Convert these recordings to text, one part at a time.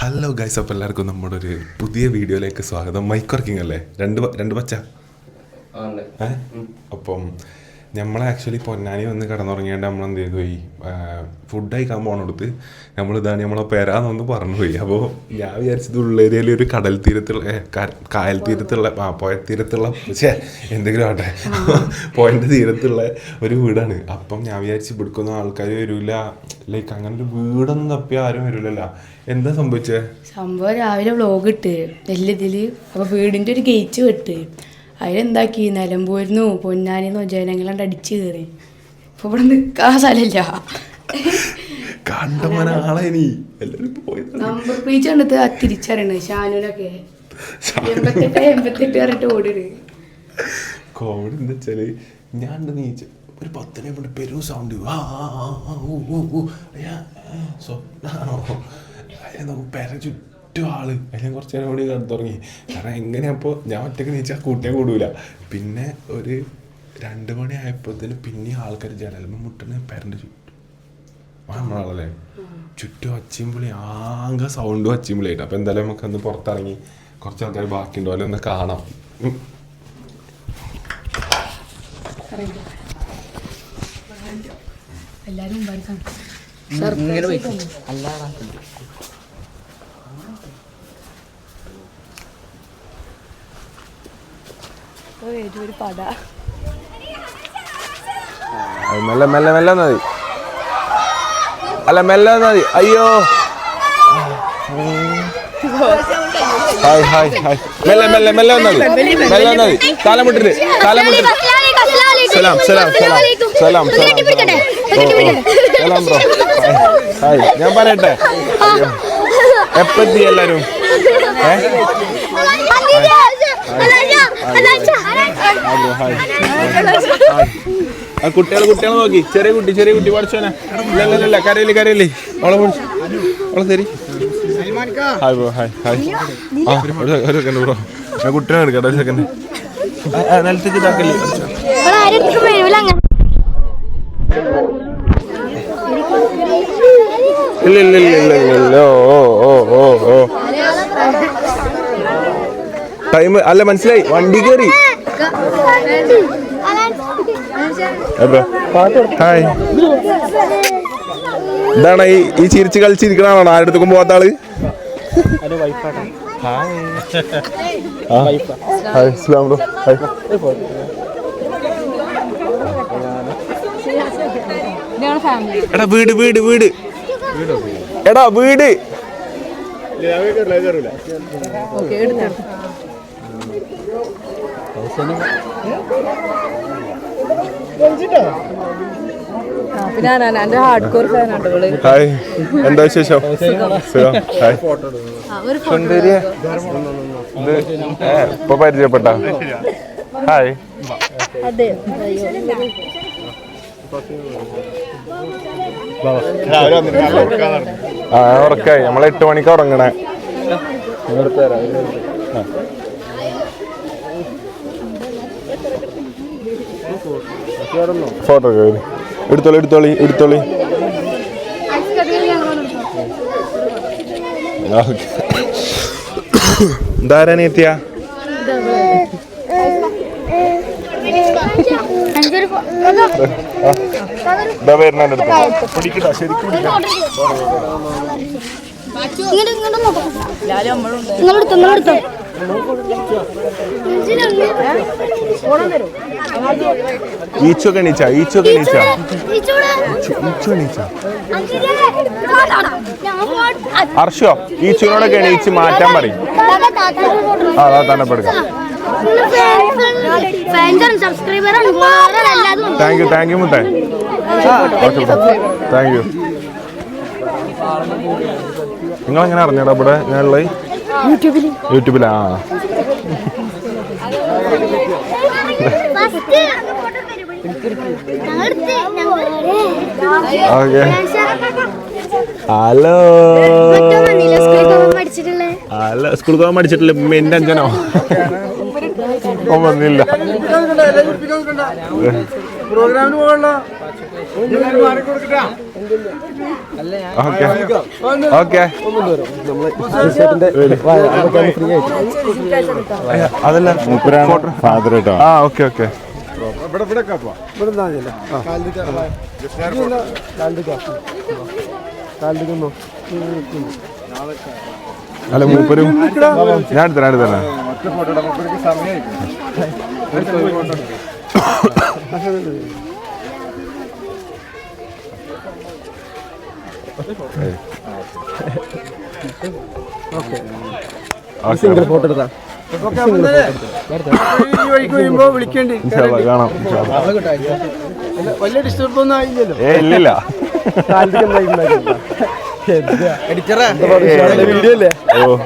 Hello guys അപ്പോൾ എല്ലാവർക്കും നമ്മുടെ ഒരു പുതിയ വീഡിയോയിലേക്ക് സ്വാഗതം. മൈക്ക് വർക്കിംഗ് അല്ലേ? രണ്ട് രണ്ട് പച്ച? അപ്പം നമ്മൾ ആക്ച്വലി പൊന്നാനി വന്ന് കിടന്നുറങ്ങിയാണ്ട് നമ്മൾ എന്ത് ചെയ്തു? പോയി ഫുഡ് കഴിക്കാൻ പോകണടുത്ത് നമ്മൾ ഇതാണ് നമ്മളെ പെരാന്നൊന്ന് പറഞ്ഞു പോയി. അപ്പോൾ ഞാൻ വിചാരിച്ചത് ഉള്ളേരിയയിൽ ഒരു കടൽ തീരത്തുള്ള കായൽ തീരത്തുള്ള ആ പുഴ തീരത്തുള്ള പക്ഷേ എന്തെങ്കിലും ആട്ടെ പുഴന്റെ തീരത്തുള്ള ഒരു വീടാണ്. അപ്പം ഞാൻ വിചാരിച്ച് ഇവിടേക്കൊന്നും ആൾക്കാർ വരില്ല ലൈക്ക് അങ്ങനെ ഒരു വീടൊന്നും തപ്പി ആരും വരില്ലല്ലോ എന്താ സംഭവിച്ചേ? സംഭവം രാവിലെ വ്ലോഗ് ഇട്ട് വലിയ ഇതിൽ അപ്പൊ വീടിന്റെ ഒരു ഗേറ്റ് വിട്ട്. അതിലെന്താക്കി? നിലമ്പൂരിന്നു പൊന്നാനിന്നു ജനങ്ങളണ്ട് അടിച്ചു കയറി. ഇപ്പൊ ഇവിടെ നിക്കാൻ സ്ഥലമില്ല. നമ്പർ പ്ലേറ്റ് കണ്ടിട്ട് ആ തിരിച്ചറിയണ. ഷാനുനൊക്കെ എൺപത്തെട്ട് എൺപത്തെട്ട് പറഞ്ഞിട്ട് ഓടിട് കോമഡി എന്താ വെച്ചാൽ ഞാൻ നീച്ച ഒരു പത്തിനെ കൊണ്ട് പെരും സൗണ്ട് നമുക്ക് പെര ചുറ്റും ആൾ. അതിനെ കുറച്ച് നേരം കൂടി തുടങ്ങി. കാരണം എങ്ങനെയാ അപ്പോൾ ഞാൻ ഒറ്റയ്ക്ക് നീച്ചാൽ കൂട്ടിയെ കൂടൂല. പിന്നെ ഒരു രണ്ട് മണി ആയപ്പോഴത്തേന് പിന്നെ ആൾക്കാർ ജനലുമ്പോൾ മുട്ടണ പേരന്റെ ചുറ്റും. ആ നമ്മളാളല്ലേ ചുറ്റും ഒച്ചയുമ്പളി ആകെ സൗണ്ടും ഒച്ചയുമ്പളിയായിട്ട് അപ്പോൾ എന്തായാലും നമുക്ക് അന്ന് പുറത്തിറങ്ങി കുറച്ച് ആൾക്കാർ ബാക്കിയുണ്ടോ. അല്ലെ ഒന്ന് കാണാം. ഉം. എല്ലാരും മെല്ലെ മെല്ലെ മെല്ലെ മതി. അല്ല മെല്ലെ മതി. അയ്യോ. Hi hi hi. മെല്ലെ മെല്ലെ മെല്ലെ വന്നാൽ മെല്ലെ മതി. കാലമുട്ടിട്ട് കാലമുട്ടിട്ട് സലാം സലാം സലാം സലാം സലാം ഹായ് ഞാൻ പറയട്ടെ? എപ്പെത്തി എല്ലാരും? ഏ? ഹായ് ആ കുട്ടികൾ കുട്ടികളെ നോക്കി. ചെറിയ കുട്ടി ചെറിയ കുട്ടി പഠിച്ചോനെ ഇല്ല ഇല്ല ഇല്ല കരയിൽ കരയിൽ. അവളെ പഠിച്ചു അവളെ ശരി ഹായ് ബ്രോ ഹായ് ഹായ് ആ ഒരു സെക്കൻഡ് ബ്രോ ഞാൻ കുട്ടിനെ എടുക്കട്ടെ ഒരു സെക്കൻഡ് നിലത്തേക്ക് ഇതാക്കല്ലേ. ഇല്ല ഇല്ല ഇല്ല ഇല്ല ഇല്ല ഓ ഓ ഓ ഓ ടൈം അല്ല മനസ്സിലായി. വണ്ടി കയറി ഹായ്. ഇതാണ് ഈ ഈ ചിരിച്ച് കളിച്ചിരിക്കണാണോ ആരുടെ അടുത്തും പോകാത്ത ആൾ? Hi bro hi. എടാ വീട് വീട് വീട്. എടാ വീട്. പിന്നെ എന്റെ ഹാർഡ് കോർ ഫാൻ ആണ് ഇവൾ ഹായ് എന്താ വിശേഷം? സുഖം. ഹായ് സുന്ദരിയെ ഇത് ഏ, ഇപ്പൊ പരിചയപ്പെട്ട? ഹായ് ആ ഉറക്കായി. നമ്മൾ എട്ട് മണിക്ക് ഉറങ്ങണേ. ആ. ഫോട്ടോ ഒക്കെ എടുത്തോളി എടുത്തോളി എടുത്തോളി. അടുത്ത്. പിടിക്കട്ടാ ശരിക്കും പിടിക്കാം നിങ്ങളെടുത്തോ നിങ്ങളെടുത്തോ. ഈച്ചൊക്കെ എണീച്ച ഈച്ചൊക്കെ എണീച്ച ഹർഷോ ഈച്ചനോടൊക്കെ എണീച്ച് മാറ്റാൻ പറയും. അതാ തന്നെ പെടുക്കാം താങ്ക് യു താങ്ക് യു മുത്തേ താങ്ക് യു നിങ്ങൾ എങ്ങനെ അറിഞ്ഞടാ ഇവിടെ ഞാനുള്ളത്? യൂട്യൂബിൽ യൂട്യൂബിലാ. ഓക്കെ. ഹലോ. ഹലോ സ്കൂൾ പോകാൻ പഠിച്ചിട്ടില്ല? എന്റെ അഞ്ചനോ? ഓൻ വന്നില്ല. പ്രോഗ്രാമിന് പോകണ്ട? ഓക്കെ. ഓക്കെ അതല്ല ഫാദർ കേട്ടോ ആ ഓക്കെ ഓക്കെ. അല്ല മൂപ്പരും ഞാൻ എടുത്തരാ എടുത്തരാ. സിംഗിൾ ഫോട്ടോ എടുത്താ ഈ വഴിക്ക് വരുമ്പോ വിളിക്കേണ്ടി കാണാം വലിയ ഡിസ്റ്റർബ് ഒന്നും ആയില്ലല്ലോ ഏ ഇല്ലില്ല വീഡിയോ അല്ലേ ഓ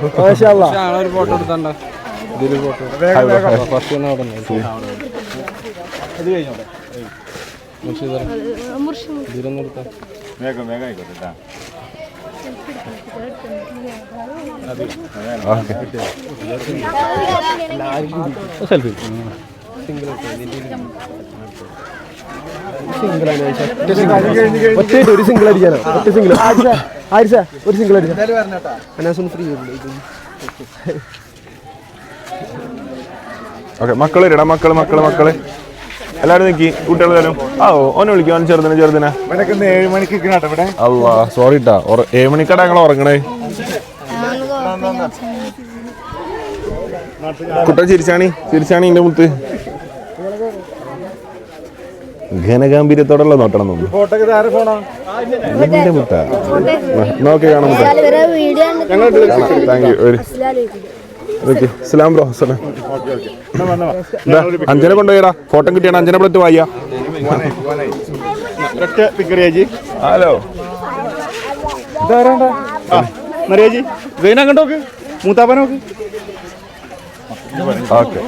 വേഗം വേഗം ആയിക്കോട്ടെ ട്ടാ. ഓക്കെ ഒറ്റ ഒരു സിംഗിൾ അടിക്കാനോ ഒറ്റ സിംഗിൾ ആരിസ ഒരു സിംഗിൾ അടിക്കാം അനാസൊന്ന് ഫ്രീ ഓക്കെ മക്കൾ ഇരടാ മക്കൾ മക്കൾ മക്കൾ എല്ലാരും നിക്കി കുട്ടികളെല്ലാരും ആ ഓ ഓനെ വിളിക്കും അവൻ ചെറുതിനെ ചെറുതിനെ. ഏഴ് മണിക്ക് അല്ലാ സോറി ഏഴ് മണിക്കടാ ഞങ്ങൾ ഉറങ്ങണേ. കുട്ട ചിരിച്ചാണി ചിരിച്ചാണി എന്റെ മുത്ത്. ഘനഗാംഭീര്യത്തോടുള്ള നോട്ടണം നോക്കി കാണാം താങ്ക് യു ഓക്കെ. സലാം ബ്രോ സലാം അഞ്ചനെ കൊണ്ടുപോയടാ. ഫോട്ടോ കിട്ടിയാണ്. അഞ്ചനെ പ്ലറ്റ് വായ ഹലോ. മറിയാജി വെയിൻ അങ്ങോട്ട് നോക്ക്. മൂത്താപ്പ നോക്ക്. Okay.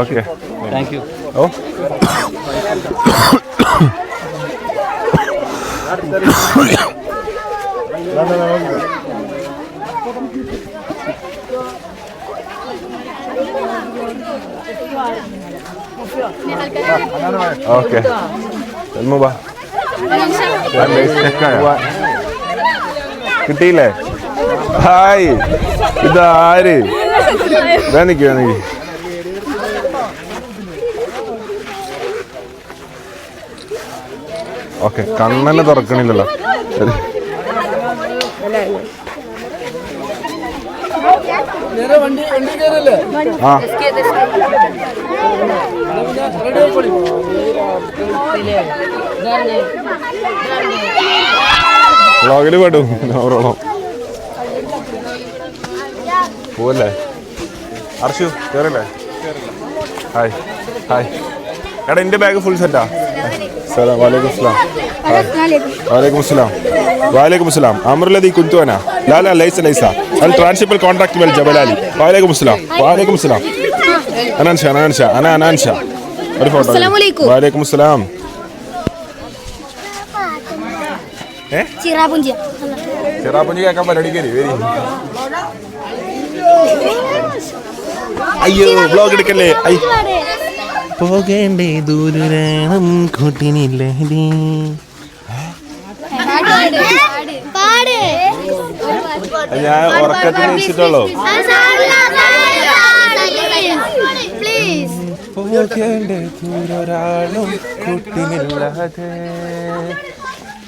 Okay. Thank you oh. Okay. കിട്ടിയില്ലേ? ഹായ്. ഇതാര്? വേണിക്ക് വേണിക്ക്? ഓക്കെ കണ്ണനെ തുറക്കണില്ലല്ലോ. ആ. വ്ളോഗിൽ പെടും. ഓരോളം പോവല്ലേ? അർഷു കയറില്ലേ ഹായ് ഹായ്. എടാ എന്റെ ബാഗ് ഫുൾ സെറ്റാ സലാം വലൈക്കും സ്ലാം വലൈക്കും സ്ലാം വലൈക്കും സ്ലാം അമർലതി കുന്തുവന ലാല ലൈസ ലൈസ അൽ ട്രാൻസിപ്പൽ കോൺട്രാക്ട് മേൽ ജബലാലി വലൈക്കും സ്ലാം വലൈക്കും സ്ലാം അനാൻഷ അനാൻഷ അന അനാൻഷ ഒരു ഫോട്ടോ വലൈക്കും സ്ലാം ചിറാപുഞ്ചി ചിറാപുഞ്ചി കേൾക്കാൻ പരിപാടിക്കരി വരി. അയ്യോ ബ്ലോഗ് എടുക്കല്ലേ? പോകേണ്ടേ ദൂരം കൂട്ടിനില്ലേ ഞാൻ ഉറക്കത്തിൽ വെച്ചിട്ടുള്ളൂ പോകേണ്ടേ ദൂരൊരാളും കൂട്ടിനില്ലാതെ?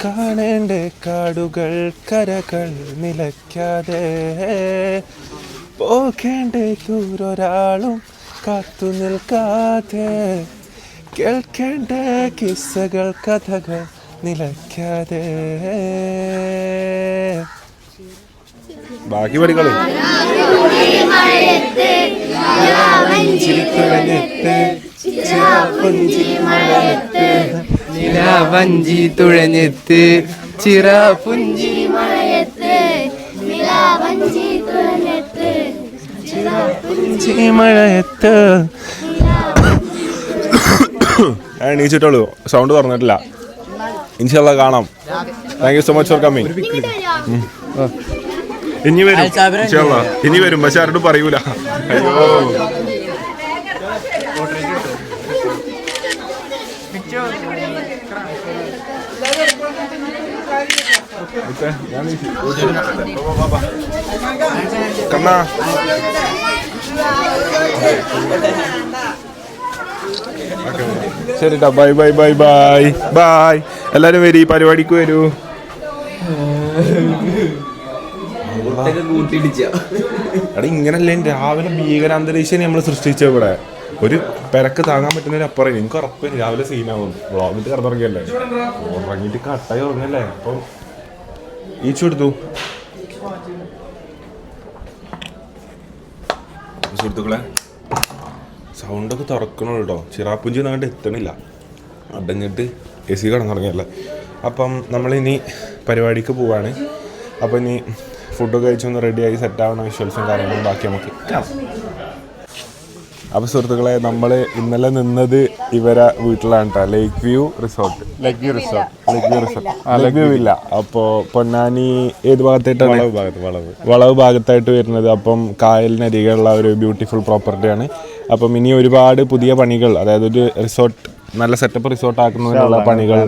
കാണേണ്ടേ കാടുകൾ കരകൾ നിലയ്ക്കാതെ? പോകേണ്ടേ ദൂരൊരാളും കാത്തു നിൽക്കാതെ കേൾക്കേണ്ട കിസ്സകൾ കഥകൾ നിലയ്ക്കാതെ. ബാക്കി പഠിക്കളി ചിരാപുഞ്ചി തുഴഞ്ഞെത്ത് ചിറ മഴയത്ത് ഞാൻ എണീച്ചിട്ടുള്ളൂ. സൗണ്ട് തുറന്നിട്ടില്ല. ഇൻഷല്ല കാണാം. Thank you so much for coming ഇനി വരും. ഇനി വരും. പക്ഷെ ആരോടും പറയൂല. അയ്യോ. കണ്ണാ. ശരി bye bye bye bye bye. എല്ലാരും വരി പരിപാടിക്ക് വരൂ. എടാ ഇങ്ങനല്ലേ രാവിലെ ഭീകരാന്തരീക്ഷം നമ്മൾ സൃഷ്ടിച്ച ഇവിടെ. ഒരു പെരക്ക് താങ്ങാൻ പറ്റുന്നതിന് അപ്പുറം എനിക്ക് ഉറപ്പില്ല രാവിലെ സീനാവും. വ്ളോഗിട്ട് കിടന്നുറങ്ങിയല്ലേ? ഉറങ്ങിയിട്ട് കട്ടായി ഉറങ്ങല്ലേ? അപ്പം ഈച്ചു കൊടുത്തു സുഹൃത്തുക്കളെ സൗണ്ടൊക്കെ തുറക്കണുള്ളൂ കേട്ടോ. ചിറാപ്പുഞ്ചി അങ്ങോട്ട് എത്തണില്ല. അടഞ്ഞിട്ട് എ സി കിടന്നുറങ്ങിയല്ലേ. അപ്പം നമ്മളിനി പരിപാടിക്ക് പോവാണ്. അപ്പം ഇനി ഫുഡൊക്കെ കഴിച്ചൊന്ന് റെഡിയായി സെറ്റാവുന്ന വിഷ്വൽസും കാര്യങ്ങളും ബാക്കി നമുക്ക് കാണാം. അപ്പോൾ സുഹൃത്തുക്കളെ നമ്മൾ ഇന്നലെ നിന്നത് ഇവരെ വീട്ടിലാണ് കേട്ടോ lake view resort lake view resort lake view resort lake view ഇല്ല അപ്പോൾ പൊന്നാനി ഏത് ഭാഗത്തായിട്ടാണ്? വളവ് ഭാഗത്ത് വളവ്. വളവ് ഭാഗത്തായിട്ട് വരുന്നത്. അപ്പം കായലിനരികെയുള്ള ഒരു ബ്യൂട്ടിഫുൾ പ്രോപ്പർട്ടിയാണ് അപ്പം ഇനി ഒരുപാട് പുതിയ പണികൾ അതായത് ഒരു റിസോർട്ട് നല്ല സെറ്റപ്പ് റിസോർട്ട് ആക്കുന്നതിനുള്ള പണികൾ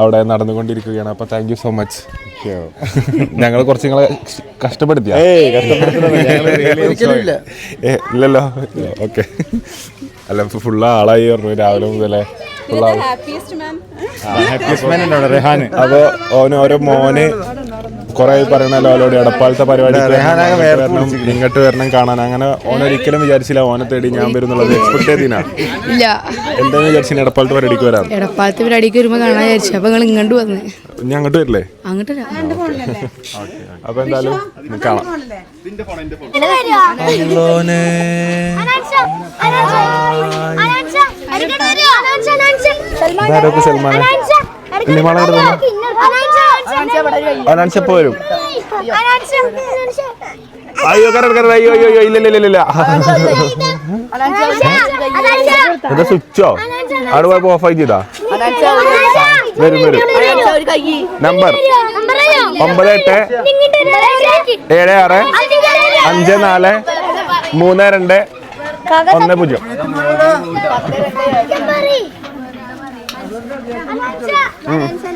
അവിടെ നടന്നുകൊണ്ടിരിക്കുകയാണ്. അപ്പൊ താങ്ക് യു സോ മച്ച് ഞങ്ങൾ കുറച്ച് നിങ്ങളെ കഷ്ടപ്പെടുത്തിയ? ഇല്ലല്ലോ. ഓക്കെ. അല്ല ഫുള്ള് ആളായി പറഞ്ഞു രാവിലെ മുതലേ ഫുള്ളാവും അപ്പൊ ഓന് ഓരോ മോന് കൊറേ പറയണല്ലോ അവരോട് എടപ്പാളത്തെ പരിപാടി ഇങ്ങോട്ട് വരണം കാണാൻ. അങ്ങനെ ഓനൊരിക്കലും വിചാരിച്ചില്ല ഓനെ തേടി ഞാൻ വരുന്നുള്ളത്. എക്സ്പെക്ട് ചെയ്തിനാ ഇല്ല. എന്താന്ന് വിചാരിച്ചു? എടപ്പാളത്തെ പരിപാടിക്ക് വരാം എടപ്പാളത്തെ പരിപാടിക്ക് വരുമ്പോ കാണാൻ വിചാരിച്ചു. അപ്പൊ നിങ്ങൾ ഇങ്ങോട്ട് വന്ന്. ഞാൻ അങ്ങോട്ട് വരില്ലേ? അങ്ങോട്ട് അപ്പൊ എന്തായാലും കാണാം. സൽമാനെ? അനാൻസ് എപ്പോ വരും. അയ്യോ കറ കറ അയ്യോ അയ്യോ അയ്യോ ഇല്ല ഇല്ല ഇല്ല. സ്വിച്ചോ അവിടെ പോയപ്പോ ഓഫ് ആയി ചെയ്താ? വരും വരും. നമ്പർ ഒമ്പത് എട്ട്. ഏഴ് ആറ്. അഞ്ച് നാല്. മൂന്ന് രണ്ട്. ഒന്ന് പൂജ്യം. ഇനി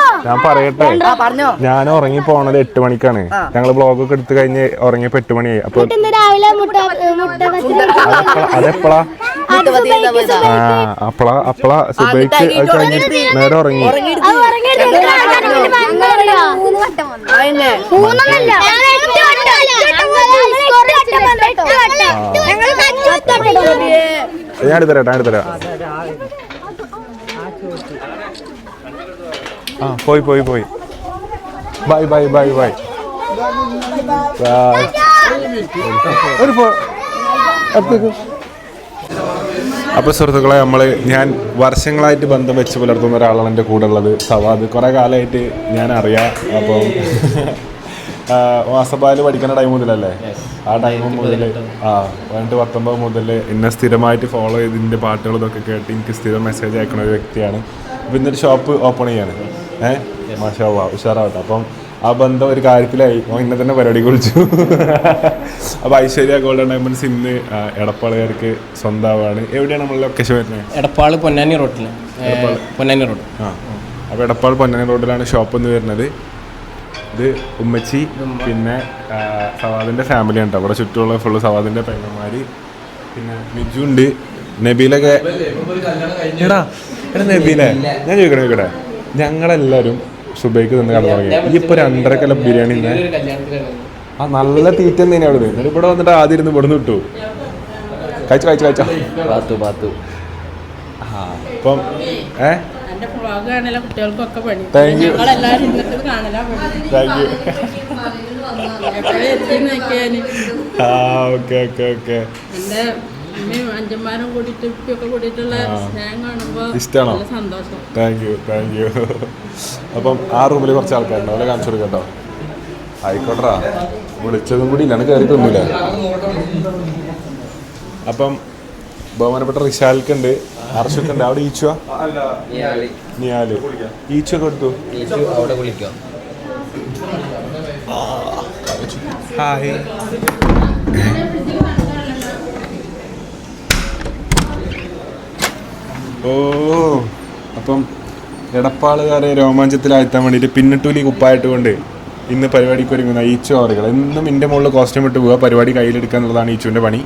ഞാൻ പറയട്ടെ. ഞാൻ ഉറങ്ങി പോണത് എട്ട് മണിക്കാണ്. ഞങ്ങൾ ബ്ലോഗ് ഒക്കെ എടുത്തു കഴിഞ്ഞ് ഉറങ്ങിയപ്പോ എട്ട് മണിയായി. അപ്പൊ അതെപ്പളാ അപ്പളാ അപ്പളാ സുബൈക്ക് കഴിഞ്ഞിട്ട് നേരെ ഉറങ്ങി. ഞാൻ എടുത്തരാം ഞാൻ എടുത്തരാം. ആ പോയി പോയി പോയി. Bye bye bye bye. ഒരു അപ്പോൾ സുഹൃത്തുക്കളെ നമ്മൾ ഞാൻ വർഷങ്ങളായിട്ട് ബന്ധം വെച്ച് പുലർത്തുന്ന ഒരാളാണ് എന്റെ കൂടെ ഉള്ളത്. സവാദ്. കുറേ കാലമായിട്ട് ഞാൻ അറിയാം അപ്പം വാസപ്പാൽ പഠിക്കുന്ന ടൈം മുതലല്ലേ? ആ ടൈം മുതൽ ആ പതിനെട്ട് പത്തൊമ്പത് മുതൽ എന്നെ സ്ഥിരമായിട്ട് ഫോളോ ചെയ്ത് ഇതിന്റെ പാട്ടുകളും ഇതൊക്കെ കേട്ട് എനിക്ക് സ്ഥിരം മെസ്സേജ് അയക്കുന്ന ഒരു വ്യക്തിയാണ്. അപ്പോൾ ഇന്നൊരു ഷോപ്പ് ഓപ്പൺ ചെയ്യാണ്. ഏഹ് മാഷാവാ ഉഷാറാവട്ടെ. അപ്പം ആ ബന്ധം ഒരു കാര്യത്തിലായി. ഇന്നെ തന്നെ പരിപാടി കുറിച്ചു. അപ്പോൾ ഐശ്വര്യ ഗോൾഡൻ ഡയമണ്ട്സ് ഇന്ന് എടപ്പാളുകാർക്ക് സ്വന്തമാണ് എവിടെയാണ് നമ്മൾ ലൊക്കേഷൻ വരുന്നത്? എടപ്പാൾ പൊന്നാനി റോഡിൽ പൊന്നാനി റോഡ്. ആ. അപ്പോൾ എടപ്പാൾ പൊന്നാനി റോഡിലാണ് ഷോപ്പ് എന്ന് വരുന്നത്. ഇത് ഉമ്മച്ചി പിന്നെ സവാദിന്റെ സവാദിന്റെ ഫാമിലി ഉണ്ട്. അവിടെ ചുറ്റുമുള്ള ഫുള്ള് സവാദിന്റെ പെങ്ങന്മാർ പിന്നെ മിജു ഉണ്ട് നബീലൊക്കെ എടാ എടാ നബീലെ ഞാൻ ചോദിക്കണേ ചോദിക്കട്ടെ ഞങ്ങളെല്ലാവരും സുബൈക്ക് തന്നെ കടന്നു തുടങ്ങി. ഈ ഇപ്പോൾ രണ്ടര കിലോ ബിരിയാണി ഒരു ആ നല്ല തീറ്റ തന്നെയാണ് അവിടെ. നിന്ന് ഇവിടെ വന്നിട്ട് ആദ്യം ഇരുന്ന് ഇവിടെ നിന്ന് ഇട്ടു. കഴിച്ചു കഴിച്ചു കഴിച്ചോ. പാത്തു പാത്തു. ആ അപ്പം ഏ? താങ്ക് യു ഞങ്ങളെല്ലാവരും ഇരുന്നിട്ട് കാണലാ പണി. താങ്ക് യു എപ്പോഴും ആ ഓക്കെ ഓക്കെ ഓക്കെ. എന്റെ അമ്മയും അഞ്ചന്മാരും കൂടിയിട്ട് ഉപ്പിയൊക്കെ കൂടിയിട്ടുള്ള സ്നേഹം ഇഷ്ടാണോ? സന്തോഷം. താങ്ക് യു താങ്ക് യു അപ്പം ആ റൂമിൽ കുറച്ച് ആൾക്കാരുണ്ട്. അവരെ കാണിച്ചു കൊടുക്കട്ടോ കേട്ടോ. ആയിക്കോട്ടെടാ. വിളിച്ചതും കൂടി ഇല്ലാണ് കയറിയിട്ടൊന്നുമില്ല അപ്പം ബഹുമാനപ്പെട്ട റിഷാൽക്ക് ഉണ്ട്. അർഷൊക്കെ ഉണ്ട്. അവിടെ ഈച്ചുവാ? നിയാൽ ഈച്ചൊക്കെ എടുത്തു? അവിടെ വിളിക്കാം. ഹായ് ഓ അപ്പം എടപ്പാളുകാരെ രോമാഞ്ചത്തിലാഴ്ത്താൻ വേണ്ടിയിട്ട് പിന്നിട്ടൂലി കുപ്പായിട്ട് കൊണ്ട് ഇന്ന് പരിപാടിക്ക് ഒരുങ്ങുന്ന ഈച്ചു ഓറുകൾ എന്നും ഇന്റെ മുകളിൽ കോസ്റ്റ്യൂം ഇട്ട് പോവുക പരിപാടി കയ്യിലെടുക്കുക എന്നുള്ളതാണ് ഈച്ചുവിന്റെ പണി.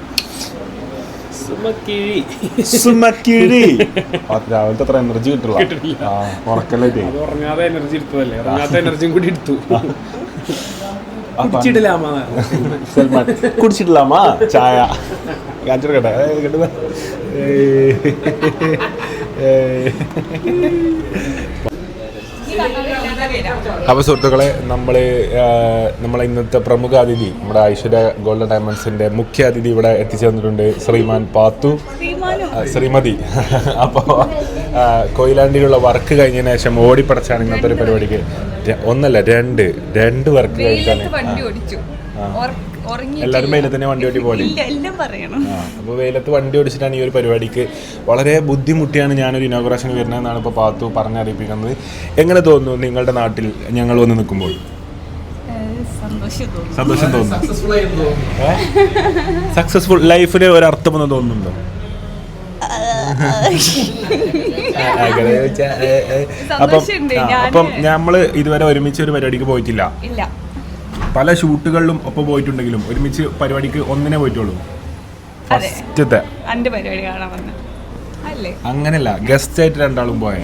സുമക്കിഴി. രാവിലത്തെ അത്ര എനർജി കിട്ടില്ല. ആ ഉറക്കല്ലായിട്ട് ഉറങ്ങാതെ എനർജി എടുത്തതല്ലേ? ഉറങ്ങാത്ത എനർജിയും കൂടി എടുത്തു. കുടിച്ചിട്ടില്ലാമാ? ചായ. കാണിച്ചെടുക്കട്ടെ. അപ്പോൾ സുഹൃത്തുക്കളെ നമ്മൾ നമ്മളെ ഇന്നത്തെ പ്രമുഖ അതിഥി നമ്മുടെ ഐശ്വര്യ ഗോൾഡൻ ഡയമണ്ട്സിന്റെ മുഖ്യ അതിഥി ഇവിടെ എത്തിച്ചേർന്നിട്ടുണ്ട് ശ്രീമാൻ പാത്തു. ശ്രീമതി. അപ്പോൾ കൊയിലാണ്ടിയിലുള്ള വർക്ക് കഴിഞ്ഞതിന് ശേഷം ഓടിപ്പടച്ചാണ് ഇന്നത്തെ ഒരു പരിപാടിക്ക്. ഒന്നല്ല രണ്ട് രണ്ട് വർക്ക് കഴിഞ്ഞാണ് എല്ലാവരും വെയിലത്ത് തന്നെ വണ്ടി ഓടി പോലെ അപ്പോൾ വെയിലത്ത് വണ്ടി ഓടിച്ചിട്ടാണ് ഈ ഒരു പരിപാടിക്ക് വളരെ ബുദ്ധിമുട്ടിയാണ് ഞാനൊരു ഇനോഗ്രേഷൻ വരുന്നതെന്നാണ് ഇപ്പോൾ പാത്തു പറഞ്ഞറിയിപ്പിക്കുന്നത് എങ്ങനെ തോന്നുന്നു നിങ്ങളുടെ നാട്ടിൽ ഞങ്ങൾ വന്ന് നിൽക്കുമ്പോൾ? സന്തോഷം തോന്നുന്നു. സക്സസ്ഫുൾ ലൈഫിന് ഒരു അർത്ഥമെന്ന് തോന്നുന്നുണ്ടോ. അപ്പം അപ്പം നമ്മൾ ഇതുവരെ ഒരുമിച്ച് ഒരു പരിപാടിക്ക് പോയിട്ടില്ല? ഇല്ല. പല ഷൂട്ടുകളിലും ഒപ്പം പോയിട്ടുണ്ടെങ്കിലും ഒരുമിച്ച് പരിപാടിക്ക് ഒന്നിനെ പോയിട്ടുള്ളൂ. ഫസ്റ്റത്തെ. എന്റെ പരിപാടി കാണാൻ വന്ന. അല്ലേ? അങ്ങനെയല്ല ഗസ്റ്റ് ആയിട്ട് രണ്ടാളും പോയ.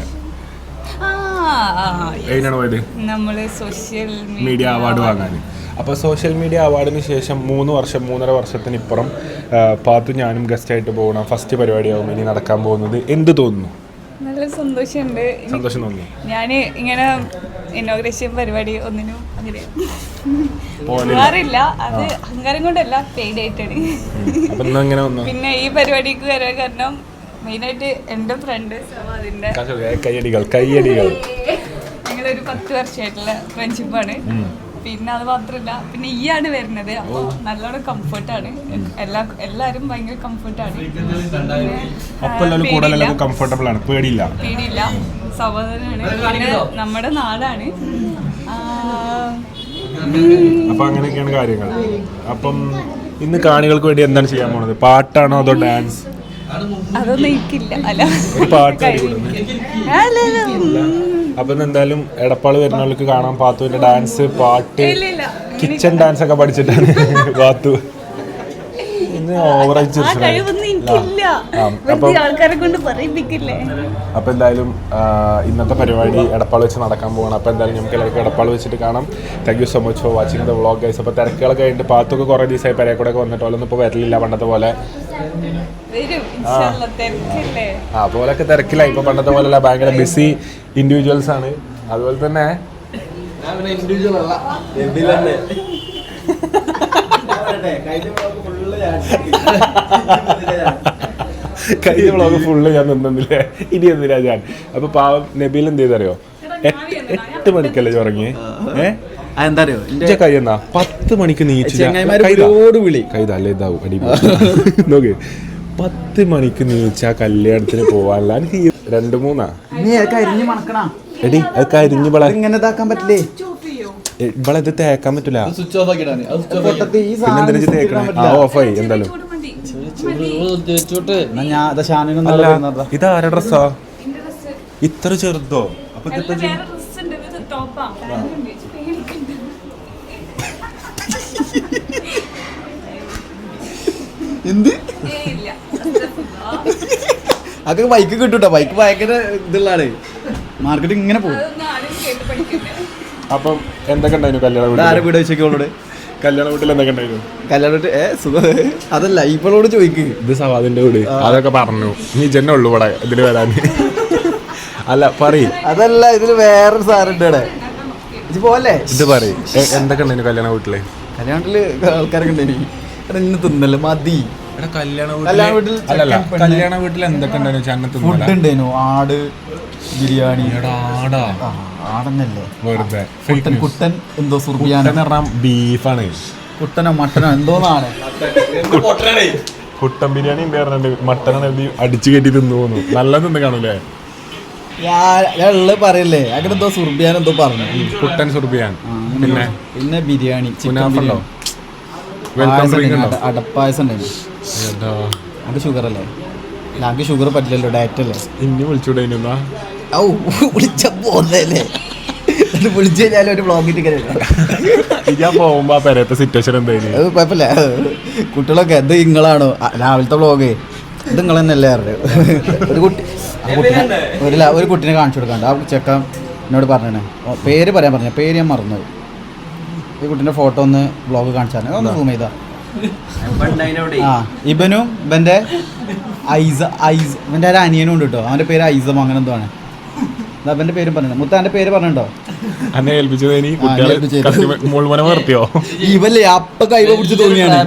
എങ്ങനെയാണ് പോയത്? നമ്മൾ സോഷ്യൽ മീഡിയ അവാർഡ് വാങ്ങാൻ അപ്പോൾ സോഷ്യൽ മീഡിയ അവാർഡിന് ശേഷം മൂന്ന് വർഷം മൂന്നര വർഷത്തിന് ഇപ്പുറം പാത്തു ഞാനും ഗസ്റ്റായിട്ട് പോകണം ഫസ്റ്റ് പരിപാടിയാവും ഇനി നടക്കാൻ പോകുന്നത്. എന്ത് തോന്നുന്നു? നല്ല സന്തോഷമുണ്ട്. സന്തോഷം തോന്നുന്നു. ഞാൻ ഇങ്ങനെ ഇനോഗ്രേഷൻ പരിപാടി ഒന്നിനും അങ്ങനെ പോകാനില്ല. അത് അഹങ്കാരം കൊണ്ടല്ല പെയ്ഡ് ആയിട്ടാണ്. അപ്പം പിന്നെ ഈ പരിപാടിക്ക് വരാൻ കാരണം മെയിനായിട്ട് എന്റെ ഫ്രണ്ട് അതിന്റെ കയ്യടികൾ കയ്യടികൾ. ഞങ്ങളൊരു പത്ത് വർഷമായിട്ടുള്ള ഫ്രണ്ട്ഷിപ്പാണ് പിന്നെ അത് മാത്രമല്ല പിന്നെ ഈ ആണ് വരുന്നത് അപ്പോൾ നല്ലോണം കംഫർട്ടാണ് എല്ലാ എല്ലാവരും ഭയങ്കര കംഫർട്ടാണ് കംഫർട്ടബിൾ ആണ്. പേടിയില്ല. പേടിയില്ല. സഹോദരനാണ്. പിന്നെ നമ്മുടെ നാടാണ്. അപ്പം അങ്ങനെയൊക്കെയാണ് കാര്യങ്ങൾ. അപ്പം ഇന്ന് കാണികൾക്ക് വേണ്ടി എന്താണ് ചെയ്യാൻ പോണത്? പാട്ടാണോ അതോ ഡാൻസ്? അതൊന്നും എനിക്കില്ല. അല്ല. ഒരു പാട്ട് ഉം. എന്തായാലും എടപ്പാൾ വരുന്നവർക്ക് കാണാൻ പാത്തുവിന്റെ ഡാൻസ് പാട്ട്. കിച്ചൺ ഡാൻസ് ഒക്കെ പഠിച്ചിട്ടാണ് പാത്തു. അപ്പം ആൾക്കാരെ കൊണ്ട് പറയിപ്പിക്കില്ലേ? അപ്പോൾ എന്തായാലും ഇന്നത്തെ പരിപാടി എടപ്പാൾ വെച്ച് നടക്കാൻ പോകണം അപ്പൊ എന്തായാലും നമുക്ക് എല്ലാവർക്കും എടപ്പാൾ വെച്ചിട്ട് കാണാം. Thank you so much for watching the vlog guys അപ്പൊ തിരക്കുകളൊക്കെ കഴിഞ്ഞിട്ട് പാത്തൊക്കെ കുറെ ദിവസമായി പരേ കൂടെ ഒക്കെ വന്നിട്ട് പോലൊന്നും ഇപ്പൊ വരലില്ല പണ്ടത്തെ പോലെ. അതുപോലൊക്കെ ഇൻഷാല്ലാ, തിരക്കില്ലേ? ആ പോലൊക്കെ തിരക്കില്ല ഇപ്പൊ പണ്ടത്തെ പോലെ ഭയങ്കര ബിസി ഇൻഡിവിജ്വൽസ് ആണ്. അതുപോലെ തന്നെ. കഴിഞ്ഞ വ്ളോഗ് ഫുള്ള് ഞാൻ നിന്നില്ലേ ഇനി എന്തിനാ ഞാൻ? അപ്പൊ പാവം നബീൽ എന്ത് ചെയ്തറിയോ? എട്ട് മണിക്കല്ലേ ഉറങ്ങി ഏ? എന്താ അറിയോ ഇജ്ജ കയ്യെന്നാ പത്ത് മണിക്ക് നീച്ചു ചെങ്ങായിമാര് ഒരുപാട് വിളി. കൈതല്ലേ ഇതാവും അടി നോക്ക്. പത്ത് മണിക്ക് നീച്ച കല്യാണത്തിന് പോവാനുള്ള. എനിക്ക് രണ്ട് മൂന്നാ? നീ അത് കരിഞ്ഞ് മണക്കണ. എടി അത് കരിഞ്ഞു ഇങ്ങനെ ഇതാക്കാൻ പറ്റില്ലേ? ഇവളെ ഇത് തേക്കാൻ പറ്റില്ല സ്വിച്ച് ഓഫ് തേക്കണേ? ആ. ഓഫായി എന്തായാലും. അല്ല ഇത് ആരുടെ ഡ്രസ്സാ ഇത്ര ചെറുതോ? അപ്പൊ ഇത് എന്ത്. അതൊക്കെ ബൈക്ക് കിട്ടൂട്ടോ. ബൈക്ക് ഭയങ്കര ഇതുള്ളതാണ് മാർക്കറ്റ് ഇങ്ങനെ പോകും അതൊന്നും ആരും കേട്ട് പഠിക്കണ്ട. അപ്പം എന്തൊക്കെ ഉണ്ടായിരുന്നു കല്യാണ വീട്ടിൽ ആരെ വീട്ടിൽ വീട് വെച്ചോളോട് കല്യാണ വീട്ടിൽ എന്തൊക്കെ ഉണ്ടായിരുന്നു? കല്യാണം ഏ സുഖം. അതല്ല ഇപ്പോഴോട് ചോദിക്ക്. ഇത് സവാദിന്റെ വീട്. അതൊക്കെ പറഞ്ഞു. നീ ജന്നെ ഉള്ളു ഇവിടെ ഇതിൽ വരാൻ. അല്ല പറയും. അതല്ല ഇതിൽ വേറൊരു സാറുണ്ട് ഇവിടെ. ഇത് പോലെ. ഇത് പറയും. എന്തൊക്കെ ഉണ്ടായിരുന്നു കല്യാണ വീട്ടിൽ? കല്യാണത്തിൽ ആൾക്കാരൊക്കെ ഉണ്ടായിരുന്നു ഇന്ന് തിന്നല്ലേ മതി. കല്യാണ വീട്ടിൽ അല്ലല്ല കല്യാണ വീട്ടിൽ എന്തൊക്കെ ഉണ്ടായിരുന്നു ചന്നത്ത് ഫുഡ് ഉണ്ടായിരുന്നു ആട് ബിരിയാണി. ആടാ. ആടന്നല്ലേ? വെറുതെ. കുട്ടൻ കുട്ടൻ എന്തോ സുർബിയാന എന്ന് പറഞ്ഞാൽ ബീഫാണ്. കുട്ടനോ മട്ടനോ എന്തോന്നാണ്? കുട്ടൻ ബിരിയാണി മട്ടനാണ് എഴുതി അടിച്ചു കയറ്റി തിന്നു പോന്നു നല്ല തിന്ന് കാണൂലേ? പറയല്ലേ? അങ്ങനെ എന്തോ സുർബിയാൻ എന്തോ പറഞ്ഞു. കുട്ടൻ സുർബിയാൻ. പിന്നെ? പിന്നെ biryani chicken biryani. Welcome drink ada payasam ഉണ്ടായിരുന്നു നമുക്ക് ഷുഗർ അല്ലേ? നമുക്ക് ഷുഗർ പറ്റില്ലല്ലോ ഡയറ്റ് അല്ലേ? ഇനി ഔ വിളിച്ച പോന്നല്ലേ വിളിച്ചു കഴിഞ്ഞാൽ ഒരു ബ്ലോഗിട്ട് ഞാൻ പോകുമ്പോ ആ പെരത്തെ സിറ്റുവേഷൻ എന്തായാലും അത് കുഴപ്പമില്ല. കുട്ടികളൊക്കെ ഇത് ഇങ്ങളാണോ? രാവിലത്തെ വ്ളോഗ് ഇത് നിങ്ങൾ തന്നെയല്ലേ അറിയാം ഒരു കുട്ടി കുട്ടിനെ ഒരു ഒരു കുട്ടിനെ കാണിച്ചു കൊടുക്കാണ്ട്. ആ ചെക്ക എന്നോട് പറഞ്ഞേ പേര് പറയാൻ പറഞ്ഞ പേര് ഞാൻ മറന്നു ഈ കുട്ടീന്റെ ഫോട്ടോ ഒന്ന് വ്ളോഗ് കാണിച്ചാൽ ഒന്ന് സൂം ചെയ്താ. ആ ഇബനും ഇവന്റെ ഐസ ഐസ് ഇവന്റെ ഒരു അനിയനും ഉണ്ട് കേട്ടോ. അവന്റെ പേര് ഐസം അങ്ങനെ എന്തോ ആണ് പേര് പറഞ്ഞു മുത്താന്റെ പേര് പറഞ്ഞിട്ടോ അന്നെ ഏൽപ്പിച്ചത് ഇനി ആ, കുട്ടികളെ മുഴുവനെ നിർത്തിയോ ഇവല്ലേ അപ്പൊ കൈവ പിടിച്ച് തോന്നിയാണ്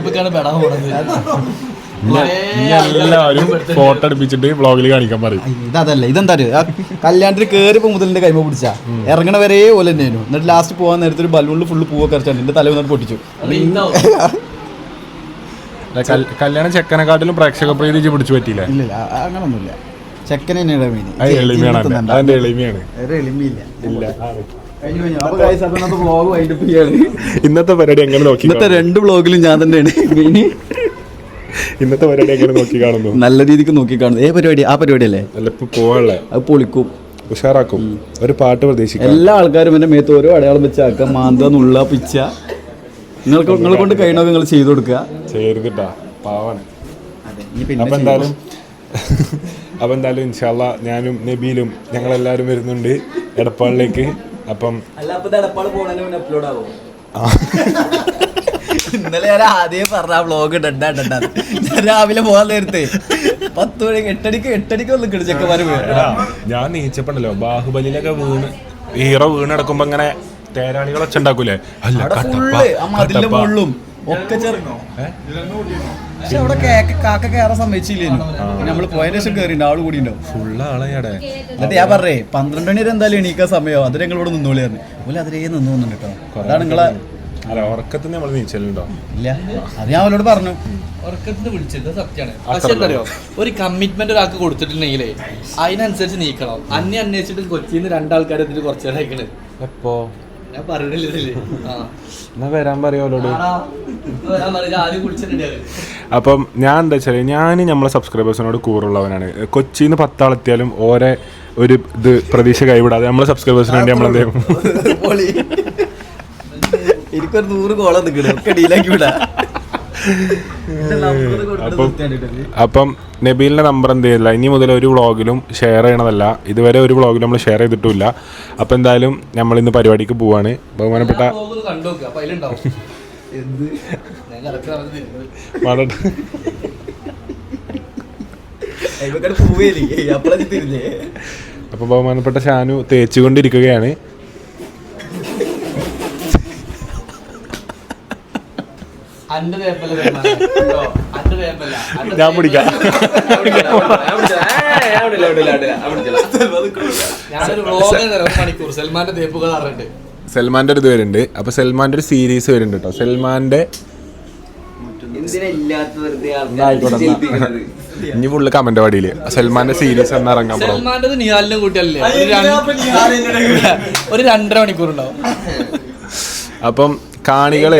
എല്ലാവരും ഫോട്ടോ വ്ളോഗിൽ കാണിക്കാൻ പറയും. ഇതല്ല ഇതെന്താ കല്യാണത്തിന് കയറിയപ്പോ മുതലിന്റെ കൈമ പിടിച്ച. ഇറങ്ങണ വരെ പോലെ തന്നെയായിരുന്നു. എന്നിട്ട് ലാസ്റ്റ് പോകാൻ നേരത്തെ ഒരു ബലൂണിൽ ഫുള്ള് പൂവൊക്കെ അരച്ചാണ് എന്റെ തലവെന്നിട്ട് പൊട്ടിച്ചു. കല്യാണം ചെക്കനെക്കാട്ടിലും പ്രേക്ഷക പ്രീതി പിടിച്ചു പറ്റിയില്ല? ആ, അങ്ങനൊന്നുമില്ല. ചെക്കൻ തന്നെയാണ് മെയിൻ എളിമയാണ്. എളിമയില്ല. ഇല്ല. ഇന്നത്തെ പരിപാടി എങ്ങനെ നോക്കി ഇന്നത്തെ രണ്ട് ബ്ലോഗിലും ഞാൻ തന്നെയാണ്. ഇന്നത്തെ പരിപാടി എങ്ങനെ നോക്കി കാണുന്നു? നല്ല രീതിക്ക് നോക്കി കാണുന്നു. ഏ പരിപാടി? ആ പരിപാടി അല്ലേ? അല്ല ഇപ്പൊ പോവാനുള്ള. അത് പൊളിക്കും. ഉഷാറാക്കും. ഒരു പാട്ട് പ്രതീക്ഷിക്കും. എല്ലാ ആൾക്കാരും എന്റെ മേത്ത് ഓരോ അടയാളം വെച്ചാക്ക മാന്ത നുള്ള പിച്ച. നിങ്ങൾക്ക് നിങ്ങളെ കൊണ്ട് കഴിയണമൊക്കെ നിങ്ങൾ ചെയ്തു കൊടുക്കുക? ചെയ്തിട്ടാ പാവാണ് ഇനി പിന്നെ അപ്പൊ എന്തായാലും അപ്പൊ എന്തായാലും ഇൻഷാല്ല ഞാനും നബീലും ഞങ്ങളെല്ലാരും വരുന്നുണ്ട് എടപ്പാളിലേക്ക്. അപ്പം ഇന്നലെ ഞാൻ ആദ്യം പറഞ്ഞ വ്ളോഗ് ഡണ്ടാ ഡണ്ടാ ഞാൻ രാവിലെ പോകാൻ നേരത്തെ പത്ത് മണി എട്ടടിക്ക് എട്ടടിക്ക് ഒന്ന് കിട ചെക്കന്മാര് എടാ, ഞാൻ നീച്ചപ്പണ്ടല്ലോ ബാഹുബലിയിലൊക്കെ വീണ് ഹീറോ വീണെടുക്കുമ്പോ ഇങ്ങനെ തേരാളികൾ ഒച്ച ഉണ്ടാക്കൂലേ? അല്ല കട്ടപ്പ, ഒക്കെ ചെറുങ്ങോ പക്ഷെ അവിടെ കേക്ക് കാക്ക കയറാൻ സമ്മതിച്ചില്ലേ നമ്മൾ പോയതിനു ശേഷം കയറിണ്ട് ആൾ കൂടി ഉണ്ടാവും ഫുള്ള് ആളെയാടെ. എന്നിട്ട് ഞാൻ പറഞ്ഞേ പന്ത്രണ്ട് മണി വരെ എന്തായാലും എണീക്കാൻ സമയമാവും. അത് ഞങ്ങൾ ഇവിടെ നിന്നോളിയായിരുന്നു പോലെ അതിലേ നിന്ന് പോകുന്നുണ്ട് കേട്ടോ. അതാണ് നിങ്ങളെ അല്ല ഉറക്കത്തിന് നമ്മൾ നീച്ചലുണ്ടോ? ഇല്ല. അത് ഞാൻ അവരോട് പറഞ്ഞു. ഉറക്കത്തിന് വിളിച്ചത് സത്യമാണ്. പക്ഷെ എന്താ അറിയോ ഒരു കമ്മിറ്റ്മെന്റ് ഒരാൾക്ക് കൊടുത്തിട്ടുണ്ടെങ്കിലേ അതിനനുസരിച്ച് നീക്കണം. അന്നെ അന്വേഷിച്ചിട്ട് കൊച്ചിയിൽ നിന്ന് രണ്ടാൾക്കാർ ഇതിൽ കുറച്ച് നേരം അയക്കണത് എപ്പോ? ഞാൻ പറഞ്ഞില്ലേ ആ. എന്നാ വരാൻ പറയാലോട് ആടാ, വരാൻ ആദ്യം അപ്പം ഞാൻ എന്താ വെച്ചാൽ ഞാൻ നമ്മളെ സബ്സ്ക്രൈബേഴ്സിനോട് കൂറുള്ളവനാണ്. കൊച്ചിയിൽ നിന്ന് പത്താളെത്തിയാലും ഓരെ ഒരു ഇത് പ്രതീക്ഷ കൈവിടാതെ നമ്മളെ സബ്സ്ക്രൈബേഴ്സിന് വേണ്ടി നമ്മൾ എന്ത് ചെയ്യും? പൊളി. എനിക്കൊരു നൂറ് കോളം നിൽക്കണം ഒക്കെ ഡീലാക്കി വിടാ. അപ്പം നബീലിന്റെ നമ്പർ എന്ത് ചെയ്യില്ല ഇനി മുതൽ ഒരു വ്ളോഗിലും ഷെയർ ചെയ്യണതല്ല. ഇതുവരെ ഒരു വ്ളോഗിലും നമ്മൾ ഷെയർ ചെയ്തിട്ടില്ല അപ്പം എന്തായാലും നമ്മൾ ഇന്ന് പരിപാടിക്ക് പോവാണ്. ബഹുമാനപ്പെട്ട അപ്പൊ ബഹുമാനപ്പെട്ട ഷാനു തേച്ചുകൊണ്ടിരിക്കുകയാണ്. ഞാൻ പിടിക്കാം. സൽമാന്റെ ഒരു ഇത് വരുന്നുണ്ട്. അപ്പൊ സൽമാന്റെ ഒരു സീരീസ് വരുന്നുണ്ട് കേട്ടോ സൽമാന്റെ. ഇനി ഫുള്ള് കമന്റ് പാടിയിൽ. സൽമാന്റെ സീരീസ് എന്ന് ഇറങ്ങാൻ പറഞ്ഞു സൽമാന്റെ നിയാലിനും കൂട്ടിയല്ലേ ഒരു രണ്ട്- ഒരു രണ്ടര മണിക്കൂർ ഉണ്ടാവും. അപ്പം കാണികൾ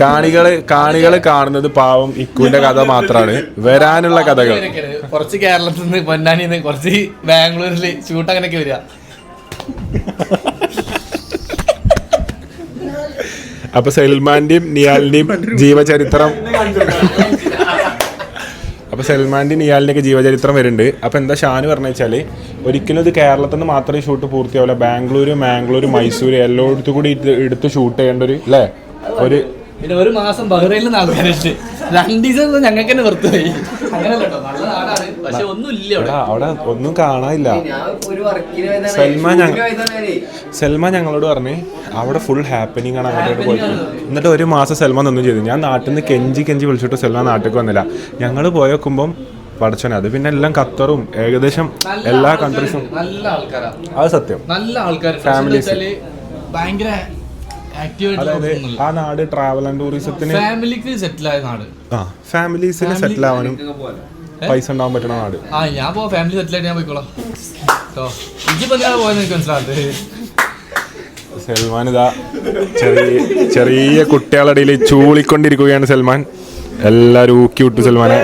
കാണികൾ കാണികൾ കാണുന്നത് പാവം ഇക്കുവിന്റെ കഥ മാത്രമാണ് വരാനുള്ള കഥകൾ. കുറച്ച് കേരളത്തിൽ നിന്ന് പൊന്നാനിയിൽ നിന്ന് കുറച്ച് ബാംഗ്ലൂരിൽ ഷൂട്ട് അങ്ങനെയൊക്കെ വരിക. അപ്പൊ സൽമാന്റെയും നിയാലിന്റെയും ജീവചരിത്രം അപ്പൊ സൽമാന്റെ നിയാലിന്റെ ജീവചരിത്രം വരുന്നുണ്ട്. അപ്പോൾ എന്താ ഷാന് പറഞ്ഞു വെച്ചാൽ ഒരിക്കലും ഇത് കേരളത്തിൽ നിന്ന് മാത്രമേ ഷൂട്ട് പൂർത്തിയാവില്ല ബാംഗ്ലൂര് മാംഗ്ലൂര് മൈസൂര് എല്ലായിടത്തും കൂടി എടുത്ത് ഷൂട്ട് ചെയ്യേണ്ട ഒരു അല്ലേ ഒരു പിന്നെ ഒരു മാസം ബഹ്റൈനിൽ നിന്ന് ആൾക്കാരുണ്ട് രണ്ട് ദിവസം ഞങ്ങൾക്ക് തന്നെ വെറുതെ പോയി അങ്ങനെയല്ല കേട്ടോ. നല്ല നാടാണ്. പക്ഷെ ഒന്നും ഇല്ല അവിടെ അവിടെ ഒന്നും കാണാനില്ല. സൽമാൻ ഞങ്ങ സൽമാൻ ഞങ്ങളോട് പറഞ്ഞു അവിടെ ഫുൾ ഹാപ്പനിങ് ആണ് അങ്ങോട്ട് പോയിട്ട്. എന്നിട്ട് ഒരു മാസം സൽമാൻ ഒന്നും ചെയ്തു. ഞാൻ നാട്ടിൽ നിന്ന് കെഞ്ചി കെഞ്ചി വിളിച്ചിട്ട് സൽമാൻ നാട്ടിലേക്ക് വന്നില്ല. ഞങ്ങൾ പോയി നോക്കുമ്പം പഠിച്ചോനെ അത് പിന്നെ എല്ലാം ഖത്തറും ഏകദേശം എല്ലാ കൺട്രീസും നല്ല ആൾക്കാരാ. അത് സത്യം. നല്ല ആൾക്കാർ Families. ഭയങ്കര അതായത് ആ നാട് ട്രാവൽ ആൻഡ് ടൂറിസത്തിന് ഫാമിലിക്ക് സെറ്റിൽ ആയ നാട്. ആ ഫാമിലീസിന് സെറ്റിൽ ആവാനും പൈസ ഉണ്ടാവാൻ പറ്റുന്ന നാട്. ആ ഞാൻ പോ ഫാമിലി സെറ്റിൽ ആയിട്ട് ഞാൻ പോയിക്കോളാം. എന്തിനാണ് പോയെന്ന് എനിക്ക് മനസ്സിലാകത്ത് സൽമാൻ ഇതാ ചെറിയ ചെറിയ കുട്ടികളുടെ ഇടയിൽ ചൂളിക്കൊണ്ടിരിക്കുകയാണ് സൽമാൻ. എല്ലാരും ഊക്കി വിട്ടു സൽമാനെ.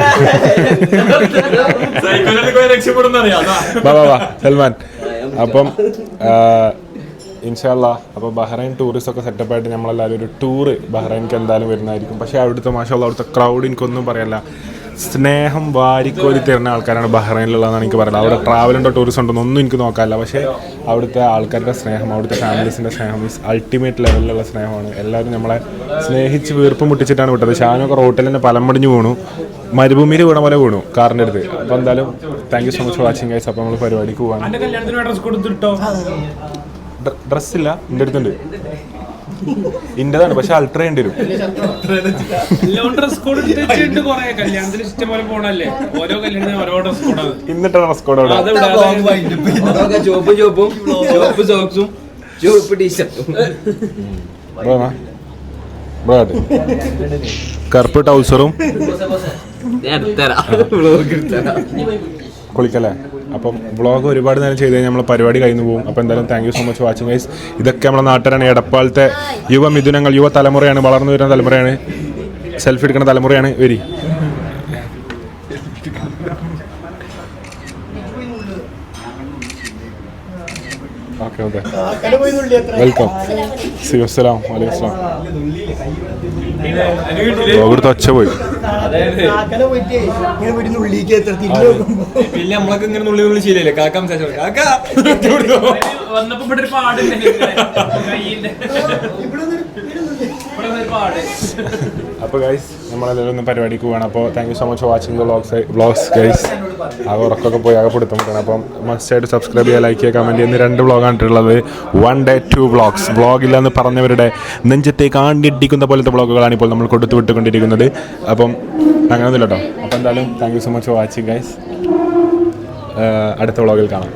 വാ വാ വാ. സൽമാൻ. അപ്പം ഇൻഷാല്ല അപ്പോൾ ബഹ്റൈൻ ടൂറിസ്റ്റ് ഒക്കെ സെറ്റപ്പ് ആയിട്ട് നമ്മളെല്ലാവരും ഒരു ടൂറ് ബഹ്റൈൻക്ക് എന്തായാലും വരുന്നതായിരിക്കും. പക്ഷേ അവിടുത്തെ മാഷുള്ള അവിടുത്തെ ക്രൗഡ് എനിക്കൊന്നും പറയല്ല. സ്നേഹം വാരിക്കോരി തരുന്ന ആൾക്കാരാണ് ബഹ്റൈനിലുള്ളതെന്നാണ് എനിക്ക് പറയുന്നത് അവിടെ ട്രാവൽ ഉണ്ടോ ടൂറിസ്റ്റ് ഉണ്ടോ ഒന്നും എനിക്ക് നോക്കാമല്ല പക്ഷേ അവിടുത്തെ ആൾക്കാരുടെ സ്നേഹം അവിടുത്തെ ഫാമിലീസിന്റെ സ്നേഹം മീൻസ് അൾട്ടിമേറ്റ് ലെവലിലുള്ള സ്നേഹമാണ്. എല്ലാവരും നമ്മളെ സ്നേഹിച്ച് വീർപ്പ് മുട്ടിച്ചിട്ടാണ് വിട്ടത്. ഷാനൊക്കെ റോട്ടിൽ തന്നെ പലമടിഞ്ഞ് വീണു. മരുഭൂമിയിൽ വീണ പോലെ വീണു കാറിന്റെ അടുത്ത്. അപ്പോൾ എന്തായാലും thank you so much watching guys അപ്പോൾ നമ്മൾ പരിപാടിക്ക് പോവാണ്. എന്റെ ഡ്രസ്സില്ല എന്റെ അടുത്തുണ്ട്. ഇന്റേതാണ് പക്ഷെ അൾട്ര ഉണ്ട് വരും. ഇന്നിട്ട ഡ്രസ് കോഡ് സോക്സും ടീഷർട്ടും. കറുപ്പ് ടൗസറും കുളിക്കല്ലേ? അപ്പം വ്ളോഗ് ഒരുപാട് നേരം ചെയ്ത് കഴിഞ്ഞാൽ നമ്മൾ പരിപാടി കഴിഞ്ഞു പോകും. അപ്പോൾ എന്തായാലും thank you so much watching guys ഇതൊക്കെ നമ്മുടെ നാട്ടുകാരാണ്. എടപ്പാളത്തെ യുവ മിഥുനങ്ങൾ യുവ തലമുറയാണ് വളർന്നു വരുന്ന തലമുറയാണ്. സെൽഫി എടുക്കുന്ന തലമുറയാണ് വരി ഓക്കെ ഓക്കെ വെൽക്കം സി അസ്സലാം വലൈക്കും അസ്സലാം ഒച്ച പോയി. പിന്നെ നമ്മളൊക്കെ ഇങ്ങനെ നുള്ളി നുള്ളി ശീലല്ലേ കാക്ക സംസാരിച്ചു കാക്ക വന്നപ്പോ ഇവിടെ ഒരു പാടില്ലേ കയ്യിന്റെ ഇവിടെ ഒരു പാട്. അപ്പോൾ ഗൈസ് നമ്മളെല്ലാവരും ഒന്ന് പരിപാടിക്ക് പോവാണ്. അപ്പോൾ thank you so much watching the vlogs vlogs guys ആ ഉറക്കമൊക്കെ പോയി ആകെ പിടുത്തമുട്ടാണ് അപ്പം മസ്റ്റായിട്ട് സബ്സ്ക്രൈബ് ചെയ്യുക ലൈക്ക് ചെയ്യുക കമന്റ് ചെയ്യുന്ന രണ്ട് വ്ളോഗാണ് ഇട്ടുള്ളത് one day two vlogs vlog ഇല്ലെന്ന് പറഞ്ഞവരുടെ നെഞ്ചത്തെ കാണ്ടിടിക്കുന്ന പോലത്തെ വ്ളോഗുകളാണ് ഇപ്പോൾ നമ്മൾ കൊടുത്തു വിട്ടുകൊണ്ടിരിക്കുന്നത്. അപ്പം അങ്ങനെയൊന്നുമില്ല കേട്ടോ അപ്പോൾ എന്തായാലും thank you so much watching guys അടുത്ത വ്ളോഗിൽ കാണാം.